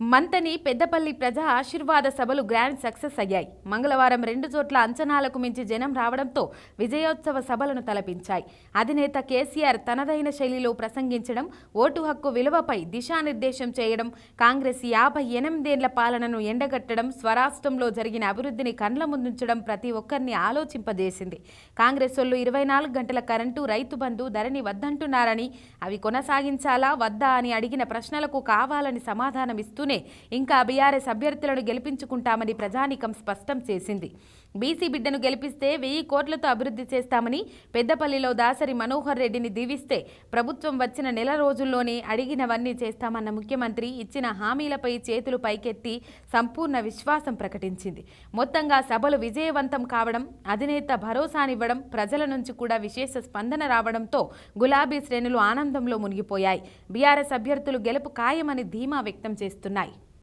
మంతని పెద్దపల్లి ప్రజా ఆశీర్వాద సభలు గ్రాండ్ సక్సెస్ అయ్యాయి. మంగళవారం రెండు చోట్ల అంచనాలకు మించి జనం రావడంతో విజయోత్సవ సభలను తలపించాయి. అధినేత కేసీఆర్ తనదైన శైలిలో ప్రసంగించడం ఓటు హక్కు విలువపై దిశానిర్దేశం చేయడం కాంగ్రెస్ యాభై ఎనిమిదేళ్ళ పాలనను ఎండగట్టడం స్వరాష్ట్రంలో జరిగిన అభివృద్ధిని కండ్ల ముందుంచడం ప్రతి ఒక్కరిని ఆలోచింపజేసింది. కాంగ్రెస్ వాళ్ళు ఇరవై నాలుగు గంటల కరెంటు రైతు బంధు ధరని వద్దంటున్నారని అవి కొనసాగించాలా వద్దా అని అడిగిన ప్రశ్నలకు కావాలని చేస్తూనే ఇంకా బీఆర్ఎస్ అభ్యర్థులను గెలిపించుకుంటామని ప్రజానీకం స్పష్టం చేసింది. బీసీ బిడ్డను గెలిపిస్తే వెయ్యి కోట్లతో అభివృద్ధి చేస్తామని పెద్దపల్లిలో దాసరి మనోహర్ రెడ్డిని దీవిస్తే ప్రభుత్వం వచ్చిన నెల రోజుల్లోనే అడిగినవన్నీ చేస్తామన్న ముఖ్యమంత్రి ఇచ్చిన హామీలపై చేతులు పైకెత్తి సంపూర్ణ విశ్వాసం ప్రకటించింది. మొత్తంగా సభలు విజయవంతం కావడం అధినేత భరోసానివ్వడం ప్రజల నుంచి కూడా విశేష స్పందన రావడంతో గులాబీ శ్రేణులు ఆనందంలో మునిగిపోయాయి. బీఆర్ఎస్ అభ్యర్థులు గెలుపు ఖాయమని ధీమా వ్యక్తం చేస్తున్నారు. night.